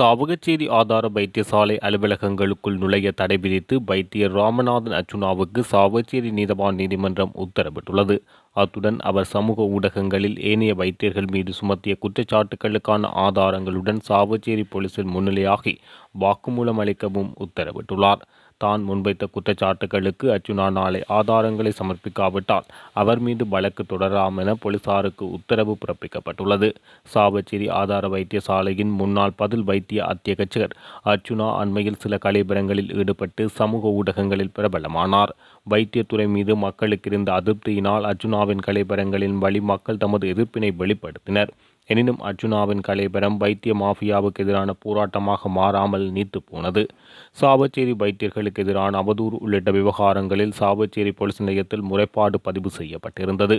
சாவகச்சேரி ஆதார வைத்தியசாலை அலுவலகங்களுக்குள் நுழைய தடை விதித்து வைத்தியர் ராமநாதன் அர்ச்சுனாவுக்கு சாவகச்சேரி நீதவான் நீதிமன்றம் உத்தரவிட்டுள்ளது. அத்துடன் அவர் சமூக ஊடகங்களில் ஏனைய வைத்தியர்கள் மீது சுமத்திய குற்றச்சாட்டுகளுக்கான ஆதாரங்களுடன் சாவகச்சேரி போலீசில் முன்னிலையாகி வாக்குமூலம் அளிக்கவும் உத்தரவிட்டுள்ளார். தான் முன்வைத்த குற்றச்சாட்டுகளுக்கு அர்ஜுனா நாளை ஆதாரங்களை சமர்ப்பிக்காவிட்டால் அவர் மீது வழக்கு தொடராம் என போலீசாருக்கு உத்தரவு பிறப்பிக்கப்பட்டுள்ளது. சாவச்சேரி ஆதார வைத்தியசாலையின் முன்னாள் பதில் வைத்திய அத்தியகச்சர் அர்ஜுனா அண்மையில் சில கலைபரங்களில் ஈடுபட்டு சமூக ஊடகங்களில் பிரபலமானார். வைத்தியத்துறை மீது மக்களுக்கு இருந்த அதிருப்தியினால் அர்ஜுனாவின் கலைபரங்களின் வழி மக்கள் தமது எதிர்ப்பினை வெளிப்படுத்தினர். எனினும் அர்ஜுனாவின் கலைபெறம் வைத்திய மாஃபியாவுக்கு எதிரான போராட்டமாக மாறாமல் நீத்து போனது. சாவச்சேரி வைத்தியர்களுக்கு எதிரான அவதூறு உள்ளிட்ட விவகாரங்களில் சாவச்சேரி போலீஸ் நிலையத்தில் முறைப்பாடு பதிவு செய்யப்பட்டிருந்தது.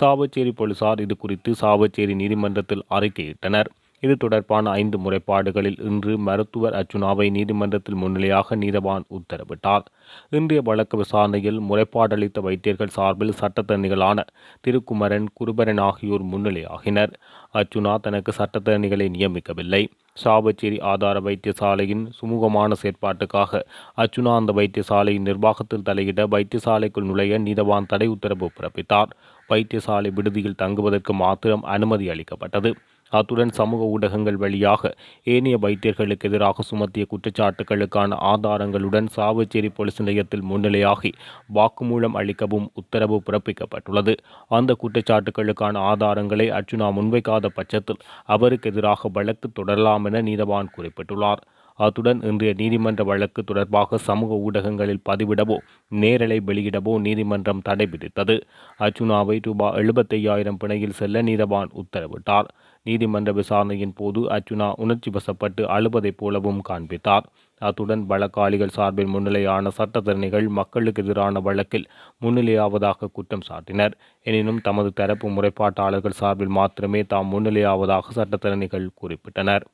சாவச்சேரி போலீசார் இது குறித்து சாவச்சேரி நீதிமன்றத்தில் அறிக்கையிட்டனர். இது தொடர்பான ஐந்து முறைப்பாடுகளில் இன்று மருத்துவர் அச்சுனாவை நீதிமன்றத்தில் முன்னிலையாக நீதவான் உத்தரவிட்டார். இன்றைய வழக்கு விசாரணையில் முறைப்பாடளித்த வைத்தியர்கள் சார்பில் சட்டத்தரணிகளான திருக்குமரன் குருபரன் ஆகியோர் முன்னிலையாகினர். அச்சுனா தனக்கு சட்டத்தரணிகளை நியமிக்கவில்லை. சாவச்சேரி ஆதார வைத்தியசாலையின் சுமூகமான செயற்பாட்டுக்காக அச்சுனா அந்த வைத்தியசாலையின் நிர்வாகத்தில் தலையிட வைத்தியசாலைக்குள் நுழைய நீதவான் தடை உத்தரவு பிறப்பித்தார். வைத்தியசாலை விடுதியில் தங்குவதற்கு மாத்திரம் அனுமதி அளிக்கப்பட்டது. அத்துடன் சமூக ஊடகங்கள் வழியாக ஏனைய வைத்தியர்களுக்கு எதிராக சுமத்திய குற்றச்சாட்டுகளுக்கான ஆதாரங்களுடன் சாவச்சேரி போலீஸ் நிலையத்தில் முன்னிலையாகி வாக்குமூலம் அளிக்கவும் உத்தரவு பிறப்பிக்கப்பட்டுள்ளது. அந்த குற்றச்சாட்டுகளுக்கான ஆதாரங்களை அர்ஜுனா முன்வைக்காத பட்சத்தில் அவருக்கு எதிராக வழக்கு தொடரலாம் என நீதவான் குறிப்பிட்டுள்ளார். அத்துடன் இன்றைய நீதிமன்ற வழக்கு தொடர்பாக சமூக ஊடகங்களில் பதிவிடவோ நேரலை வெளியிடவோ நீதிமன்றம் தடை விதித்தது. அர்ஜுனாவை ரூபாய் எழுபத்தையாயிரம் பிணையில் செல்ல நீதவான் உத்தரவிட்டார். நீதிமன்ற விசாரணையின் போது அர்ஜுனா உணர்ச்சி வசப்பட்டு அழுவதைப் போலவும் காண்பித்தார். அத்துடன் வழக்காளிகள் சார்பில் முன்னிலையான சட்டத்தரணிகள் மக்களுக்கு எதிரான வழக்கில் முன்னிலையாவதாக குற்றம் சாட்டினர். எனினும் தமது தரப்பு முறைப்பாட்டாளர்கள் சார்பில் மாத்திரமே தாம் முன்னிலையாவதாக சட்டத்தரணிகள் குறிப்பிட்டனர்.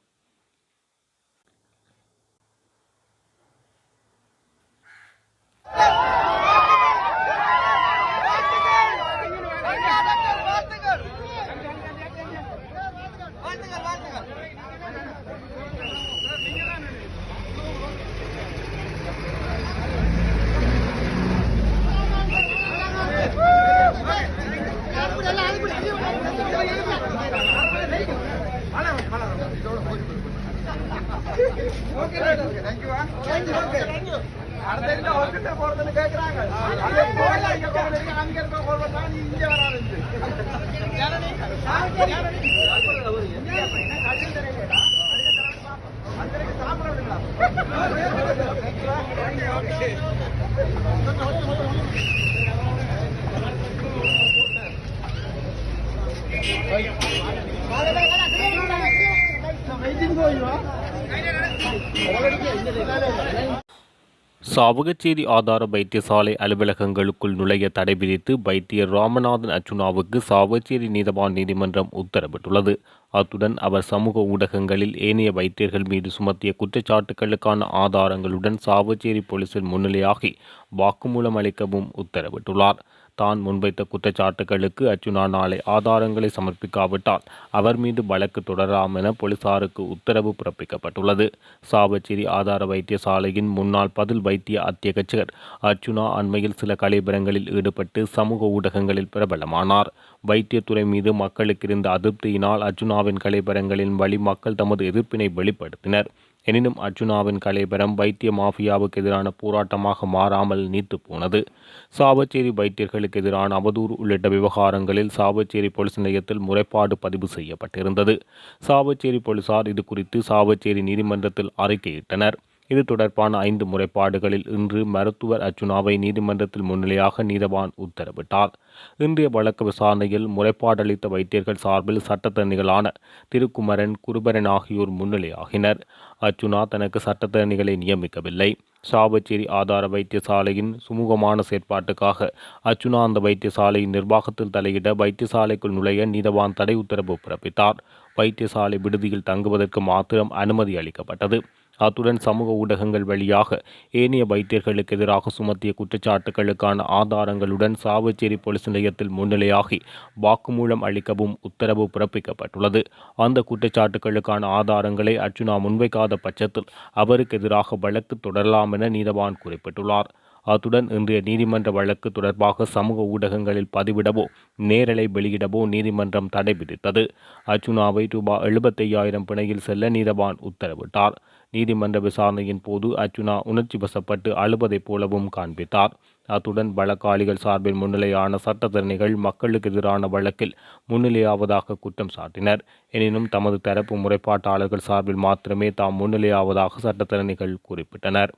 அங்க போகல இங்க அங்க இருக்க கோல் நீ? இங்க வராது வெயிட்டிங் போயிடுவா சாவகச்சேரி ஆதார வைத்தியசாலை அலுவலகங்களுக்குள் நுழைய தடை விதித்து வைத்தியர் ராமநாதன் அர்ச்சுனாவுக்கு சாவகச்சேரி நீதவான் நீதிமன்றம் உத்தரவிட்டுள்ளது. அத்துடன் அவர் சமூக ஊடகங்களில் ஏனைய வைத்தியர்கள் மீது சுமத்திய குற்றச்சாட்டுகளுக்கான ஆதாரங்களுடன் சாவச்சேரி போலீசில் முன்னிலையாகி வாக்குமூலம் அளிக்கவும் உத்தரவிட்டுள்ளார். தான் முன்வைத்த குற்றச்சாட்டுகளுக்கு அர்ஜுனா நாளை ஆதாரங்களை சமர்ப்பிக்காவிட்டால் அவர் மீது வழக்கு தொடரலாம் என போலீசாருக்கு உத்தரவு பிறப்பிக்கப்பட்டுள்ளது. சாவச்சேரி ஆதார வைத்தியசாலையின் முன்னாள் பதில் வைத்திய அத்தியகச்சர் அர்ஜுனா அண்மையில் சில கலைபரங்களில் ஈடுபட்டு சமூக ஊடகங்களில் பிரபலமானார். வைத்தியத்துறை மீது மக்களுக்கு இருந்த அதிருப்தியினால் அர்ஜுனாவின் கலைபரங்களின் வழி மக்கள் தமது எதிர்ப்பினை வெளிப்படுத்தினர். எனினும் அர்ஜுனாவின் கலைபெறம் வைத்திய மாஃபியாவுக்கு எதிரான போராட்டமாக மாறாமல் நீத்து போனது. சாவச்சேரி வைத்தியர்களுக்கு எதிரான அவதூறு உள்ளிட்ட விவகாரங்களில் சாவச்சேரி போலீஸ் நிலையத்தில் முறைப்பாடு பதிவு செய்யப்பட்டிருந்தது. சாவச்சேரி போலீசார் இது குறித்து சாவச்சேரி நீதிமன்றத்தில் அறிக்கையிட்டனர். இது தொடர்பான ஐந்து முறைப்பாடுகளில் இன்று மருத்துவர் அர்ஜுனாவை நீதிமன்றத்தில் முன்னிலையாக நீதவான் உத்தரவிட்டார். இன்றைய வழக்கு விசாரணையில் முறைப்பாடளித்த வைத்தியர்கள் சார்பில் சட்டத்தரணிகளான திருக்குமரன் குருபரன் ஆகியோர் முன்னிலையாகினர். அர்ஜுனா தனக்கு சட்டத்தரணிகளை நியமிக்கவில்லை. சாவச்சேரி ஆதார வைத்தியசாலையின் சுமூகமான செயற்பாட்டுக்காக அர்ச்சுனா அந்த வைத்தியசாலையின் நிர்வாகத்தில் தலையிட வைத்தியசாலைக்குள் நுழைய நீதவான் தடை உத்தரவு பிறப்பித்தார். வைத்தியசாலை விடுதியில் தங்குவதற்கு மாத்திரம் அனுமதி அளிக்கப்பட்டது. அத்துடன் சமூக ஊடகங்கள் வழியாக ஏனைய வைத்தியர்களுக்கு எதிராக சுமத்திய குற்றச்சாட்டுகளுக்கான ஆதாரங்களுடன் சாவச்சேரி போலீஸ் நிலையத்தில் முன்னிலையாகி வாக்குமூலம் அளிக்கவும் உத்தரவு பிறப்பிக்கப்பட்டுள்ளது. அந்த குற்றச்சாட்டுகளுக்கான ஆதாரங்களை அர்ச்சுனா முன்வைக்காத பட்சத்தில் அவருக்கு எதிராக வழக்கு தொடரலாம் என நீதவான் குறிப்பிட்டுள்ளார். அத்துடன் இன்றைய நீதிமன்ற வழக்கு தொடர்பாக சமூக ஊடகங்களில் பதிவிடவோ நேரலை வெளியிடவோ நீதிமன்றம் தடை விதித்தது. அர்ஜுனாவை ரூபாய் எழுபத்தையாயிரம் பிணையில் செல்ல நீதவான் உத்தரவிட்டார். நீதிமன்ற விசாரணையின் போது அர்ஜுனா உணர்ச்சி வசப்பட்டு அழுவதைப் போலவும் காண்பித்தார். அத்துடன் வழக்காளிகள் சார்பில் முன்னிலையான சட்டத்தரணிகள் மக்களுக்கு எதிரான வழக்கில் முன்னிலையாவதாக குற்றம் சாட்டினர். எனினும் தமது தரப்பு முறைப்பாட்டாளர்கள் சார்பில் மாத்திரமே தாம் முன்னிலையாவதாக சட்டத்தரணிகள் குறிப்பிட்டனர்.